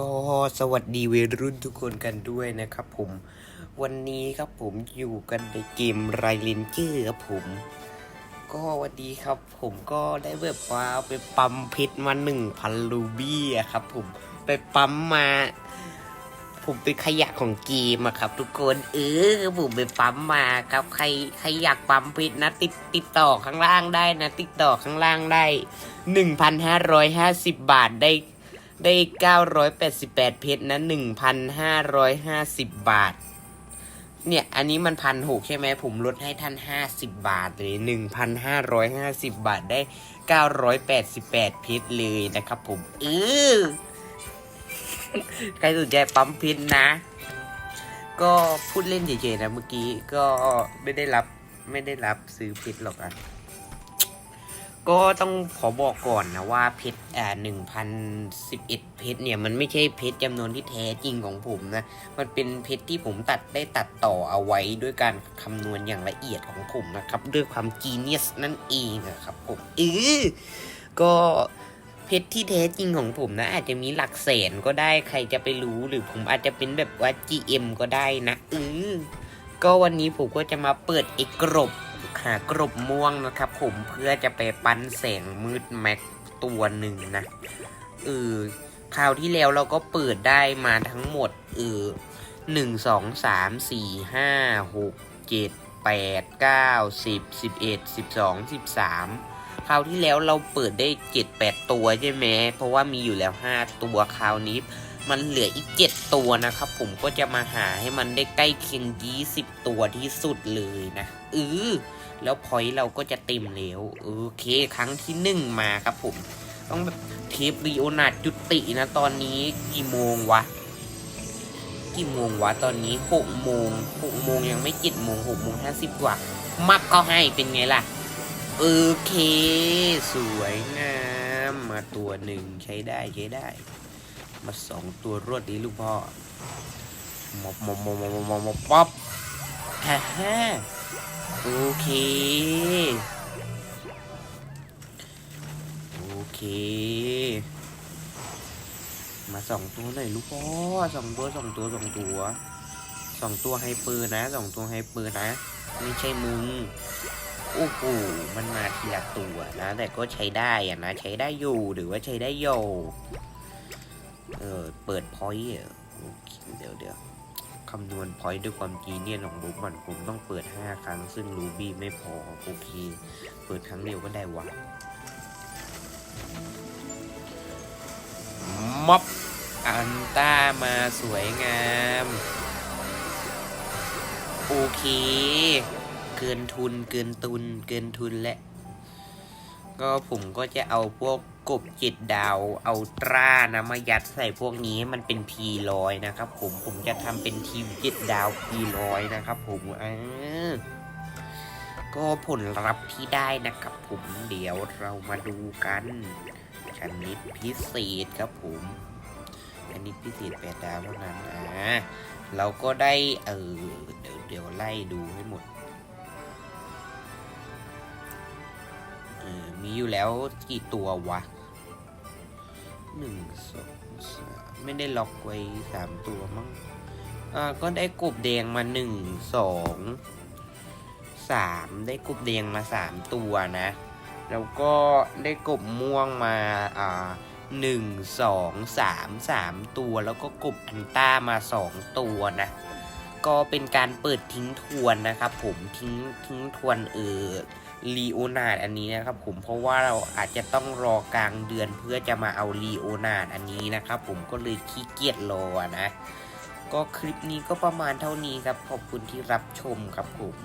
ก็สวัสดีเวรุ่นทุกคนกันด้วยนะครับผม วันนี้ครับผมอยู่กันในเกมไรเลนเจอร์ครับผม ก็วันดีครับผมก็ได้แบบว่าไปปั๊มเพชรมาหนึ่งพันรูบี้อะครับผมไปปั๊มมา ผมเป็นขยะของเกมอะครับ ทุกคนเออผมไปปั๊มมาครับใครใครอยากปั๊มเพชรนะ ติดติดต่อข้างล่างได้นะ ติดต่อข้างล่างได้หนึ่งพันห้าร้อยห้าสิบบาทได้ ได้ 988 เพชรนะ 1,550 บาท เนี่ย อันนี้มันพันหกใช่ไหม ผมลดให้ท่าน 50 บาทเลย1,550 บาทได้ 988 เพชรเลยนะครับผม เออใครสนใจปั๊มเพชรนะ ก็พูดเล่นเฉยๆนะเมื่อกี้ ก็ไม่ได้รับไม่ได้รับซื้อเพชรหรอกอะ ก็ต้องขอบอกก่อนนะว่าเพชรอ่าหนึ่งพันสิบเอ็ดเพชรเนี่ยมันไม่ใช่เพชรจำนวนที่แท้จริงของผมนะ มันเป็นเพชรที่ผมตัดได้ตัดต่อเอาไว้ด้วยการคำนวณอย่างละเอียดของผมนะครับ ด้วยความจีเนียสนั่นเองนะครับผมเออก็เพชรที่แท้จริงของผมนะ อาจจะมีหลักแสนก็ได้ใครจะไปรู้หรือผมอาจจะเป็นแบบว่า GM ก็ได้นะเออก็วันนี้ผมก็จะมาเปิดเอกกรบ หากรบม่วงนะครับผมเพื่อจะไปปั้นแสงมืดแม็กตัวหนึ่งนะเออคราวที่แล้วเราก็เปิดได้มาทั้งหมดเออหนึ่งสองสามสี่ห้าหกเจ็ดแปดเก้าสิบสิบเอ็ดสิบสองสิบสามคราวที่แล้วเราเปิดได้เจ็ดแปดตัวใช่ไหมเพราะว่ามีอยู่แล้วห้าตัวคราวนี้มันเหลืออีกเจ็ดตัวนะครับ ผมก็จะมาหาให้มันได้ใกล้เคียงยี่สิบตัวที่สุดเลยนะเออ แล้วพอยเราก็จะเต็มแล้วโอเคครั้งที่หนึ่งมาครับผม ต้องแบบเทปรีโอนาดจุตินะตอนนี้กี่โมงวะ กี่โมงวะตอนนี้หกโมงหกโมงยังไม่เจ็ดโมงหกโมงห้าสิบกว่ามักก็ให้เป็นไงล่ะโอเค สวยงามมาตัวหนึ่งใช้ได้ใช้ได้ มาสองตัวรวดดีลูกพ่อมอบมอบมอบมอบมอบมอบป๊อปฮ่าฮ่า โอเค โอเค มาสองตัวหน่อยลูกพ่อสองตัวสองตัวสองตัวสองตัวไฮเปอร์นะสองตัวไฮเปอร์นะไม่ใช่มึงโอ้โหมันมาทีละตัวนะ แต่ก็ใช้ได้อะนะ ใช้ได้อยู่หรือว่าใช้ได้โยเออเปิดพอยต์เดี๋ยวเดี๋ยว คำนวณพอยต์ด้วยความจีเนียนของรูมันผมต้องเปิด 5 ครั้ง ซึ่งรูบี้ไม่พอ โอเค เปิดครั้งเดียวก็ได้วะม็อบอันต้ามาสวยงาม โอเค เกินทุนเกินตุนเกินทุนและ ก็ผมก็จะเอาพวกกบเจ็ดดาวเอาตรานะมายัดใส่พวกนี้ให้มันเป็นพีร้อยนะครับ ผมผมจะทำเป็นทีมเจ็ดดาวพีร้อยนะครับ ผมอ่าก็ผลลัพธ์ที่ได้นะครับผมเดี๋ยวเรามาดูกันชนิดพิเศษครับผมชนิดพิเศษแปดดาวเท่านั้นอ่าเราก็ได้เออเดี๋ยวเดี๋ยวไล่ดูให้หมด มีอยู่แล้วกี่ตัววะหนึ่งสองสามไม่ได้ล็อกไว้สามตัวมั้งอ่าก็ได้กบแดงมาหนึ่งสองสามได้กบแดงมาสามตัวนะ แล้วก็ได้กบม่วงมาอ่าหนึ่งสองสามสามตัวแล้วก็กบอันต้ามาสองตัวนะ ก็เป็นการเปิดทิ้งทวนนะครับ ผมทิ้งทิ้งทวนเออลีโอนาดอันนี้นะครับผมเพราะว่าเราอาจจะต้องรอกลางเดือนเพื่อจะมาเอาลีโอนาดอันนี้นะครับผมก็เลยขี้เกียจรอนะ ก็คลิปนี้ก็ประมาณเท่านี้ครับ ขอบคุณที่รับชมครับผม